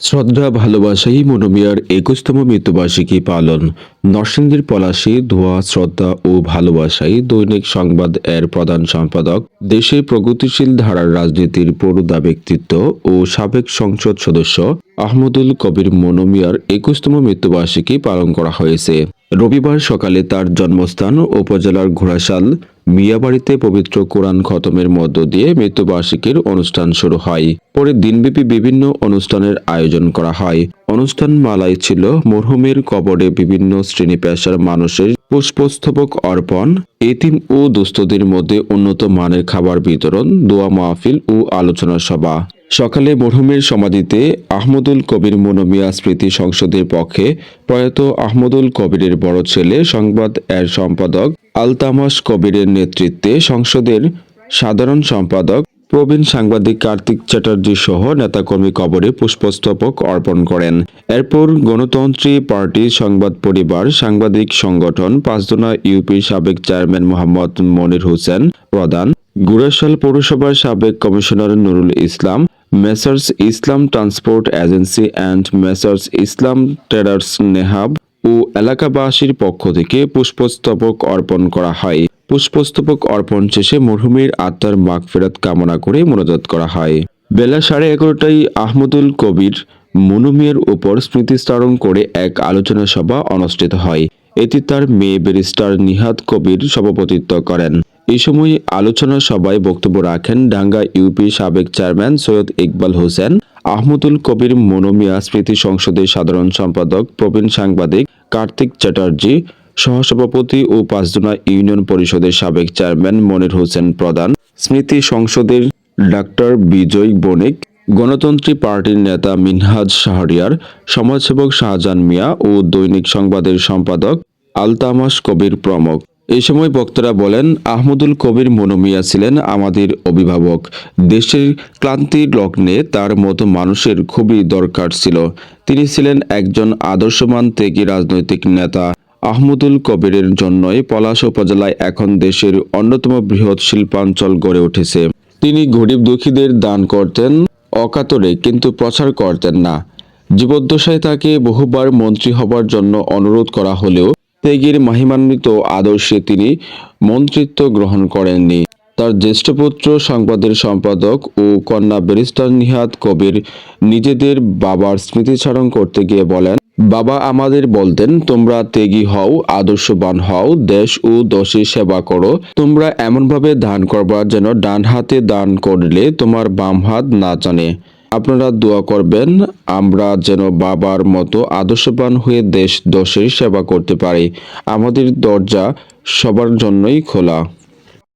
শ্রদ্ধা ভালোবাসাই মনোমিয়ার একুশতম মৃত্যুবার্ষিকী পালন। নরসিংদীর পলাশী, ধোয়া, শ্রদ্ধা ও ভালোবাসাই দৈনিক সংবাদ এর প্রধান সম্পাদক, দেশের প্রগতিশীল ধারার রাজনীতির পরুদা ব্যক্তিত্ব ও সাবেক সংসদ সদস্য আহমদুল কবির মনোমিয়ার একুশতম মৃত্যুবার্ষিকী পালন করা হয়েছে। রবিবার সকালে তার জন্মস্থান উপজেলার ঘোড়াশাল মিয়াবাড়িতে পবিত্র কোরআন খতমের মধ্য দিয়ে মৃত্যুবার্ষিকীর অনুষ্ঠান শুরু হয়। পরে দিনব্যাপী বিভিন্ন অনুষ্ঠানের আয়োজন করা হয়। অনুষ্ঠান মালায় ছিল মরহুমের কবরে বিভিন্ন শ্রেণি পেশার মানুষের পুষ্পস্তবক অর্পণ, এতিম ও দুস্থদের মধ্যে উন্নত মানের খাবার বিতরণ, দোয়া মাহফিল ও আলোচনা সভা। সকালে মরহুমের সমাধিতে আহমদুল কবির মনোমিয়া স্মৃতি সংসদের পক্ষে প্রয়াত আহমদুল কবিরের বড় ছেলে সংবাদ এর সম্পাদক আলতামাস কবিরের নেতৃত্বে সংসদের সাধারণ সম্পাদক প্রবীণ সাংবাদিক কার্তিক চ্যাটার্জি সহ নেতাকর্মী কবরে পুষ্পস্তবক অর্পণ করেন। এরপর গণতন্ত্রী পার্টি সংবাদ পরিবার, সাংবাদিক সংগঠন পাঁচদোনা ইউপির সাবেক চেয়ারম্যান মোহাম্মদ মনির হোসেন প্রধান গুরাশাল পৌরসভার সাবেক commissioner Nurul Islam messrs Islam transport agency and messrs Islam traders Nehab ও এলাকাবাসীর পক্ষ থেকে পুষ্পস্তবক অর্পণ করা হয়। পুষ্পস্তবক অর্পণ শেষে মরহুমের আত্মার মাগফেরাত কামনা করে মোনাজাত করা হয়। বেলা সাড়ে এগারোটায় আহমদুল কবির মনুমিয়ার উপর স্মৃতিস্তারণ করে এক আলোচনা সভা অনুষ্ঠিত হয়। এটি তার মেয়ে ব্যারিস্টার নিহাত কবির সভাপতিত্ব করেন। এই সময় আলোচনা সভায় বক্তব্য রাখেন ডাঙ্গা ইউপি সাবেক চেয়ারম্যান সৈয়দ ইকবাল হোসেন, আহমদুল কবির মনোমিয়া স্মৃতি সংসদের সাধারণ সম্পাদক, প্রবীণ সাংবাদিক কার্তিক চ্যাটার্জি, সহসভাপতি ও পাঁচজনা ইউনিয়ন পরিষদের সাবেক চেয়ারম্যান মনির হোসেন প্রধান, স্মৃতি সংসদের ডাক্তার বিজয় বণিক, গণতন্ত্রী পার্টির নেতা মিনহাজ শাহরিয়ার, সমাজসেবক শাহজাহান মিয়া ও দৈনিক সংবাদের সম্পাদক আলতামাস কবির প্রমুখ। এই সময় বক্তারা বলেন, আহমদুল কবির মনোমিয়া ছিলেন আমাদের অভিভাবক। দেশের ক্লান্তির লগ্নে তার মতো মানুষের খুবই দরকার ছিল। তিনি ছিলেন একজন আদর্শমান ত্যাগী রাজনৈতিক নেতা। আহমদুল কবিরের জন্যই পলাশ উপজেলায় এখন দেশের অন্যতম বৃহৎ শিল্পাঞ্চল গড়ে উঠেছে। তিনি গরিব দুঃখীদের দান করতেন, অকাতরে কিন্তু প্রচার করতেন না। জীবদ্দশায় তাকে বহুবার মন্ত্রী হবার জন্য অনুরোধ করা হলেও ত্যাগের মহিমান্বিত আদর্শে তিনি মন্ত্রিত্ব গ্রহণ করেননি। তার জ্যেষ্ঠ পুত্র, সংবাদের সম্পাদক ও কন্যা ব্যারিস্টার নিহাত কবির নিজেদের বাবার স্মৃতিচারণ করতে গিয়ে বলেন, বাবা আমাদের বলতেন, তোমরা ত্যাগী হও, আদর্শবান হও, দেশ ও দশের সেবা করো। তোমরা এমনভাবে দান করবা যেন ডান হাতে দান করলে তোমার বাম হাত না জানে। আপনারা দোয়া করবেন, আমরা যেন বাবার মতো আদর্শবান হয়ে দেশ দশের সেবা করতে পারি। আমাদের দরজা সবার জন্যই খোলা।